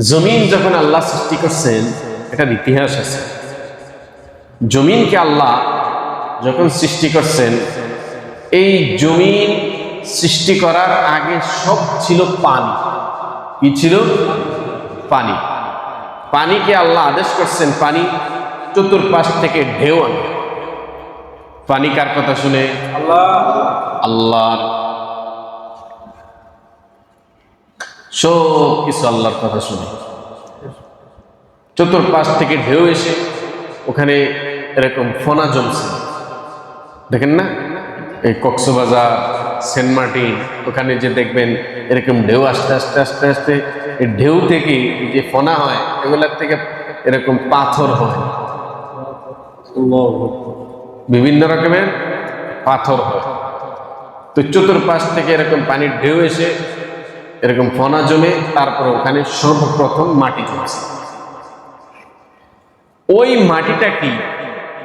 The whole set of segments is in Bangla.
জমিন যখন আল্লাহ সৃষ্টি করছেন এটার ইতিহাস আছে। জমিনকে আল্লাহ যখন সৃষ্টি করছেন এই জমিন সৃষ্টি করার আগে সব ছিল পানি। কি ছিল? পানি। পানিকে আল্লাহ আদেশ করছেন পানি চতুর্পাশ থেকে ঢেউ আনে। পানি কার কথা শুনে? আল্লাহ। আল্লাহর সব কিছু আল্লাহর কথা শুনে। চতুর্পাশ থেকে ঢেউ এসে ওখানে এরকম ফোনা জমছে। দেখেন না? এই কক্সবাজার, সেন্ট মার্টিন, ওখানে যে দেখবেন এরকম ঢেউ আস্তে আস্তে আস্তে আস্তে, এই ঢেউ থেকে যে ফোনা হয়, এগুলার থেকে এরকম পাথর হয়। বিভিন্ন রকমের পাথর হয়। তো চতুর্পাশ থেকে এরকম পানির ঢেউ এসে এরকম ফনা জমে তারপর ওখানে সর্বপ্রথম মাটি জমছে। ওই মাটিটা কি?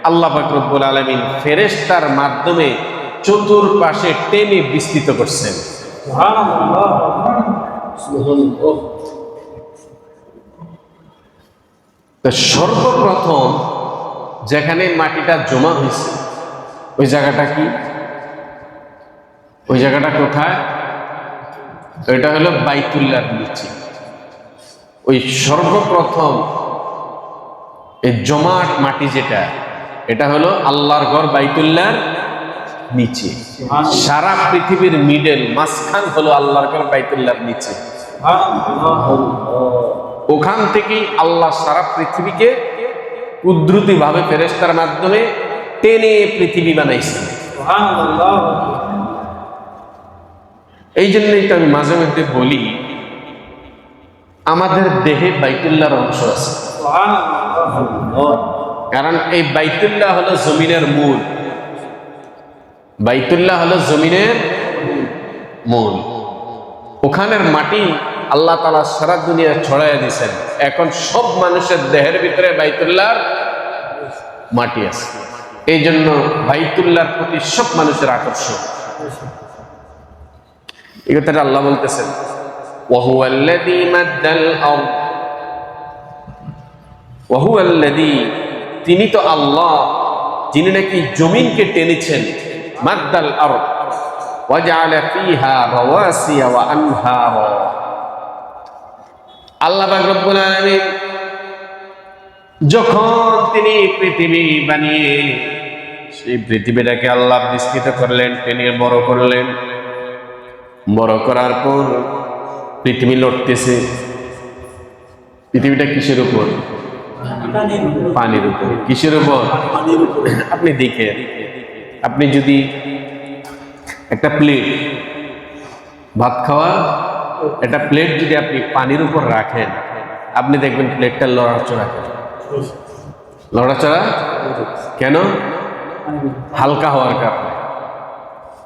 আল্লাহ ফাকরুল আলমিন ফেরেস্তার মাধ্যমে চতুর্পাশে টেনে বিস্তৃত করছেন। সর্বপ্রথম যেখানে মাটিটা জমা হয়েছে, ওই জায়গাটা কি? ওই জায়গাটা কোথায়? এটা হলো বাইতুল্লার নিচে ওই সর্বপ্রথম এই জমাট মাটি যেটা এটা হলো আল্লাহর ঘর বাইতুল্লার নিচে। সারা পৃথিবীর মিডল মাঝখান হলো আল্লাহর ঘর বাইতুল্লার নিচে। ওখান থেকেই আল্লাহ সারা পৃথিবীকে কুদ্রুতি ভাবে ফেরেস্তার মাধ্যমে টেনে পৃথিবী বানাইছেন। এই জন্যই তো আমি মাঝে মধ্যে বলি, আমাদের দেহে বাইতুল্লাহর অংশ আছে। কারণ এই বাইতুল্লাহ হলো জমিনের মূল। বাইতুল্লাহ হলো জমিনের মূল। ওখানের মাটি আল্লাহ তালা সারা দুনিয়া ছড়াইয়া দিছেন এখন সব মানুষের দেহের ভিতরে বাইতুল্লাহর মাটি আছে। এই জন্য বাইতুল্লাহর প্রতি সব মানুষের আকর্ষণ। এই কথাটা আল্লাহ বলতেছেন وهو الذي مد الأرض وهو الذي তিনি তো আল্লাহ যিনি নাকি জমিনকে টেনেছেন মাদ্দাল আরব وجعل فيها رواسي وأنهارا আল্লাহ পাক রব্বুল আলামিন যখন তিনি পৃথিবী বানিয়ে সেই পৃথিবীটাকে আল্লাহ বিস্তৃত করলেন টেনে বড় করলেন বড় করার পর পৃথিবী লড়তেছে। পৃথিবীটা কিসের উপর? পানির উপর। কিসের উপর? আপনি দেখেন আপনি যদি একটা প্লেট ভাত খাওয়া, একটা প্লেট যদি আপনি পানির উপর রাখেন, আপনি দেখবেন প্লেটটা লড়াচড়া করে। লড়াচড়া? কেন? হালকা হওয়ার কারণে।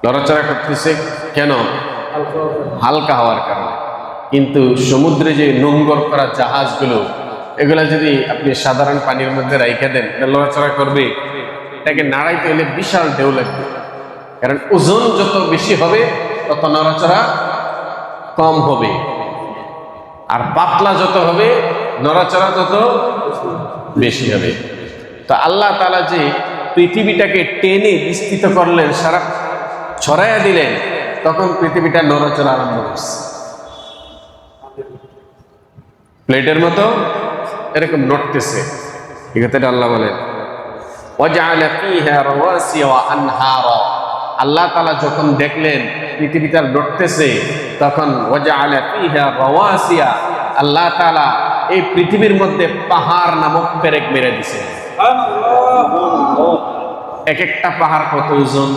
লড়াচড়া করতেছে কেন? হালকা হওয়ার কারণে। কিন্তু সমুদ্রে যে নোংর করা জাহাজগুলো, এগুলা যদি আপনি সাধারণ পানির মধ্যে রাইখে দেন লড়াচড়া করবে। এটাকে নাড়াইতে হলে বিশাল ঢেউ লাগবে। কারণ ওজন যত বেশি হবে, তত নড়াচড়া কম হবে। আর পাতলা যত হবে, নড়াচড়া তত বেশি হবে। তো আল্লাহ তালা যে পৃথিবীটাকে টেনে বিস্তৃত করলেন, সারা ছড়াইয়া দিলেন তখন পৃথিবীটা নড়াচড়া আরম্ভ করছে। প্লেটের মতো এরকম নড়তেছে। এটা আল্লাহ বলেন আল্লাহ তালা যখন দেখলেন পৃথিবীটা নড়তেছে, তখন আল্লাহ তালা এই পৃথিবীর মধ্যে পাহাড় নামক পেরেক মেরে দিছে। এক একটা পাহাড় কত ওজন?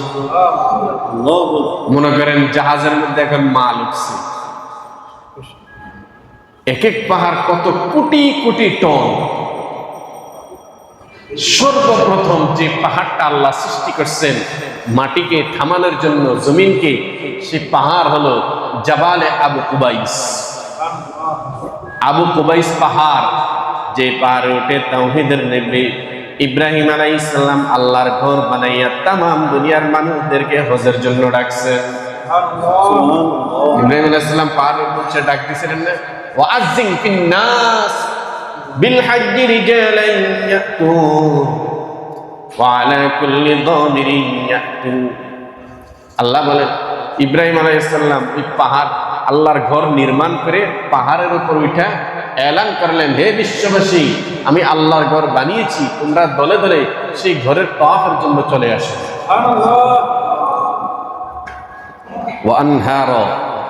মনে করেন জাহাজের মধ্যে এখন মাল উঠছে। এক এক পাহাড় কত কোটি কোটি টন? সর্বপ্রথম যে পাহাড়টা আল্লাহ সৃষ্টি করছেন, মাটিকে থামানোর জন্য, জমিনকে, সে পাহাড় হলো জাবালে আবু কুবাইস। আবু কুবাইস পাহাড়, যে পাহাড়ে ওঠে তাওহিদের নেবে। ইব্রাহিম আলাই ইসলাম আল্লাহর ঘর বানাইয়া তাম দুনিয়ার মানুষদেরকে হজের জন্য ডাকছে। ইব্রাহিম আলাইহিস সালাম পাহাড়ের উপর ডাক দিছিলেন না? ওয়াজ্জিন ফিন নাস বিল হাজ্জি রিজালান ইয়াতুন ওয়া আলা কুল্লি দামিরিন ইয়াতুন। আল্লাহ বলেন ইব্রাহিম আলাইসাল্লাম ওই পাহাড় আল্লাহর ঘর নির্মাণ করে পাহাড়ের উপর উঠা এলান করলেন, হে বিশ্ববাসী, আমি আল্লাহর ঘর বানিয়েছি, তোমরা দলে দলে সেই ঘরের তফের জন্য চলে আসো।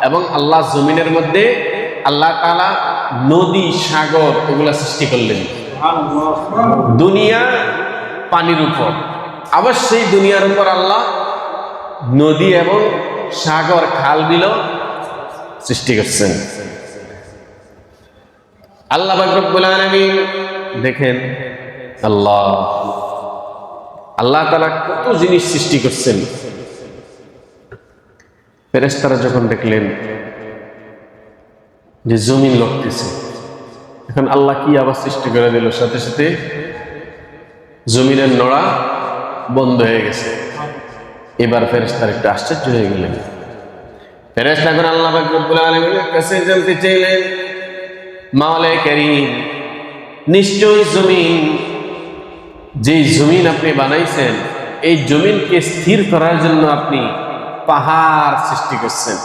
এবং আল্লাহ জমিনের মধ্যে আল্লাহ তালা নদী, সাগর এগুলা সৃষ্টি করলেন। দুনিয়া পানির উপর। আবার সেই দুনিয়ার উপর আল্লাহ নদী এবং সাগর খাল বিল সৃষ্টি করছেন। আল্লাহ দেখেন, আল্লাহ আল্লাহ তালা কত জিনিস সৃষ্টি করছেন। ফেরেস্তারা যখন দেখলেন যে জমিন লড়তেছে এখন আল্লাহ কি আবার সৃষ্টি করে দিল? সাথে সাথে জমিনের নড়া বন্ধ হয়ে গেছে। এবার ফেরেস্তার একটু আশ্চর্য হয়ে গেলেন। ফেরেস্তা এখন আল্লাহ আলমিনের কাছে জানতে চাইলেন মাওলে করিম নিশ্চয় জমিন যেই জমিন আপনি বানাইছেন এই জমিনকে স্থির করার জন্য আপনি পাহাড় সৃষ্টি করছেন।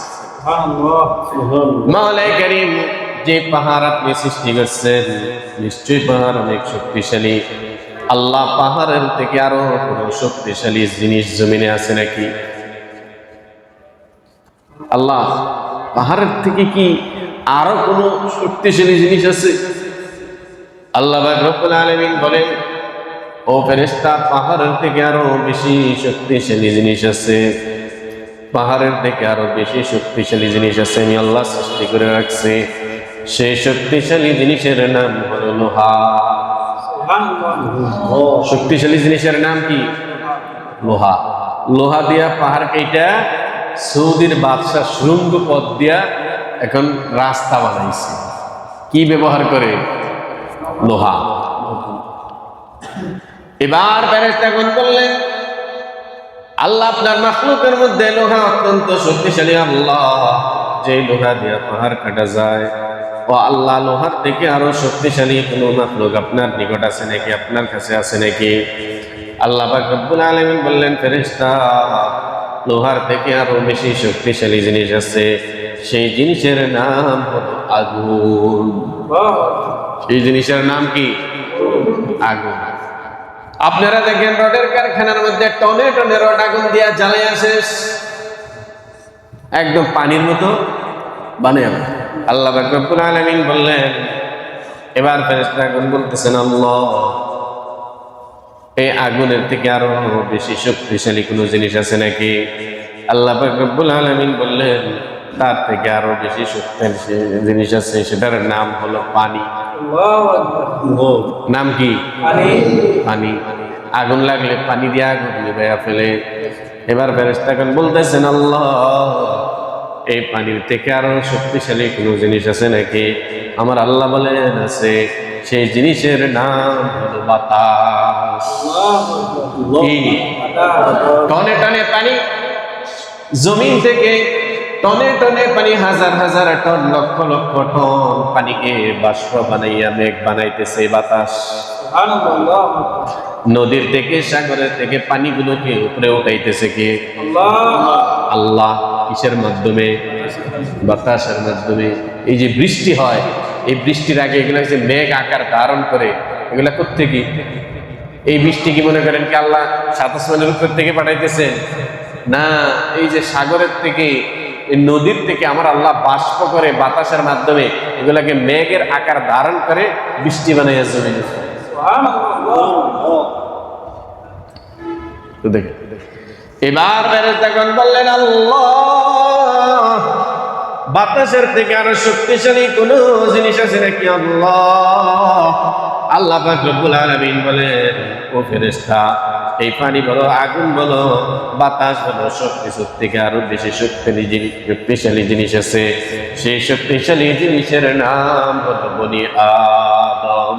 মাওলে করিম যে পাহাড় আপনি সৃষ্টি করছেন নিশ্চয়ই পাহাড় অনেক শক্তিশালী। আল্লাহ পাহাড়ের থেকে আরও কোনো শক্তিশালী জিনিস জমিনে আছে নাকি? আল্লাহ পাহাড়ের থেকে কি আরও কোনো শক্তিশালী জিনিস আছে? আল্লাহ আলমিন বলেন, ও ফেরেস্তা পাহাড়ের থেকে আরও বেশি শক্তিশালী জিনিস আছে। পাহাড়ের থেকে আরও বেশি শক্তিশালী জিনিস আছে, আমি আল্লাহ সৃষ্টি করে রাখছি। সেই শক্তিশালী জিনিসের নাম হলো লোহা। শক্তিশালী জিনিসের নাম কি? লোহা। লোহা দিয়া পাহাড় কেইটা সৌদির বাদশাহ শৃঙ্গ পথ দিয়া এখন রাস্তা বানাইছে। কি ব্যবহার করে? লোহা। এবার ফেরেস্তা কোন করলেন আল্লাহ আপনার মাখলুকের মধ্যে লোহা অত্যন্ত শক্তিশালী আল্লাহ। যে লোহা দিয়া পাহাড় কাটা যায়, ও আল্লাহ লোহার থেকে আরও শক্তিশালী কোনো মাখলুক আপনার নিকট আছে নাকি? আপনার কাছে আছে নাকি? আল্লাহ রব্বুল আলামিন বললেন, ফেরেশতা লোহার থেকে আরও বেশি শক্তিশালী জিনিস আছে। সেই জিনিসের নাম আগুন। সেই জিনিসের নাম কি? আগুন। আপনারা দেখেন, রডের কারখানার মধ্যে টনে টনে রড আগুন দিয়া জ্বালাই শেষ। একদম পানির মতো বানিয়ে আল্লাহ বললেন, এবার ফেরেশতা আগুন বলতেছেন, আল্লাহ এই আগুনের থেকে আরও বেশি শক্তিশালী কোনো জিনিস আছে নাকি? আল্লাহ রব্বুল আলামিন বললেন তার থেকে আরও বেশি শক্তিশালী জিনিস আছে সেটার নাম হলো পানি। নাম কি? পানি। আগুন লাগলে পানি দিয়ে আগুন নিভাইয়া ফেলে। এবার ফেরেস্তাগণ বলতেছেন আল্লাহ এই পানির থেকে আরও শক্তিশালী কোনো জিনিস আছে নাকি? আমার আল্লাহ বলেন আছে। সেই জিনিসের নাম হলো বাতাস। টনে টনে পানি। জমিন থেকে টনে টনে পানি হাজার হাজার টন লক্ষ লক্ষ টন পানিকে বাষ্প বানাইয়া মেঘ বানাইতেছে বাতাস। নদীর থেকে সাগরের থেকে পানিগুলোকে উপরে উঠাইতেছে কে? আল্লাহ। কিসের মাধ্যমে? বাতাসের মাধ্যমে। এই যে বৃষ্টি হয় এই বৃষ্টির আগে এগুলো যে মেঘ আকার ধারণ করে। এগুলা করতে কি? এই বৃষ্টি কি মনে করেন কি আল্লাহ সাত আসমানের উপর থেকে পাঠাইতেছে না, এই যে সাগরের থেকে, এই নদীর থেকে আমার আল্লাহ বাষ্প করে বাতাসের মাধ্যমে এগুলাকে মেঘের আকার ধারণ করে বৃষ্টি বানাইয়া জমে দেখ এবার তখন বললেন, আল্লাহ! বাতাসের থেকে আরও শক্তিশালী কোন জিনিস আছে নাকি আল্লাহ? আল্লাহ বলেন ও ফেরেশতা, এই পানি বলো, আগুন বলো, বাতাস বলো সব কিছুর থেকে আরও বেশি শক্তিশালী জিনিস শক্তিশালী জিনিস আছে। সেই শক্তিশালী জিনিসের নাম হলো বনি আদম।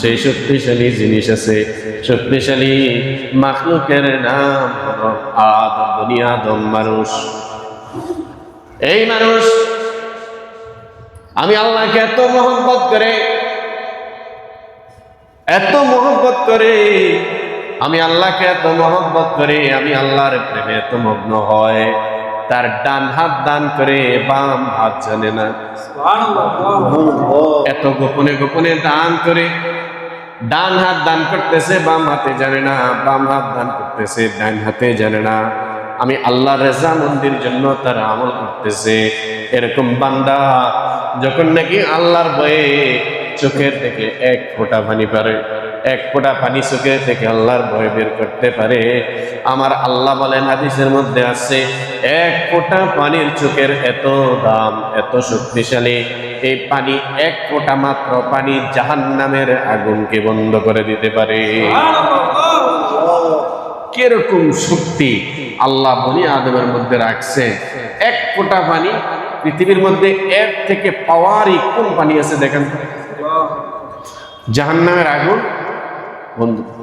সেই শক্তিশালী জিনিস আছে। শক্তিশালী মাখলুকের নাম হলো আদম, বনি আদম মানুষ। এই মানুষ আমি আল্লাহকে এত মহব্বত করে এত মহব্বত করে আমি আল্লাহকে এত মহব্বত করে আমি আল্লাহর প্রেমে এত মগ্ন হয় তার ডান হাত দান করে বাম হাত জানে না। এত গোপনে গোপনে দান করে ডান হাত দান করতেছে বাম হাতে জানে না বাম হাত দান করতেছে ডান হাতে জানে না। আমি আল্লাহ রেজা মন্দির জন্য তার আমল করতেছে। এরকম বান্দা যখন নাকি আল্লাহর বয়ে চোখের থেকে এক ফোঁটা পানি পারে এক ফোঁটা পানি চোখের থেকে আল্লাহর ভয় বের করতে পারে। আমার আল্লাহ বলেন হাদিসের মধ্যে আছে এক ফোঁটা পানির চোখের এত দাম এত শক্তিশালী। এই পানি এক ফোঁটা মাত্র পানি জাহান্নামের আগুনকে বন্ধ করে দিতে পারে। কীরকম শক্তি আল্লাহ বনি আদমের মধ্যে রাখছে। এক ফোঁটা পানি পৃথিবীর মধ্যে এর থেকে পাওয়ারই কোন পানি আছে দেখেন। জাহান্নামের আগুন। বন্ধু।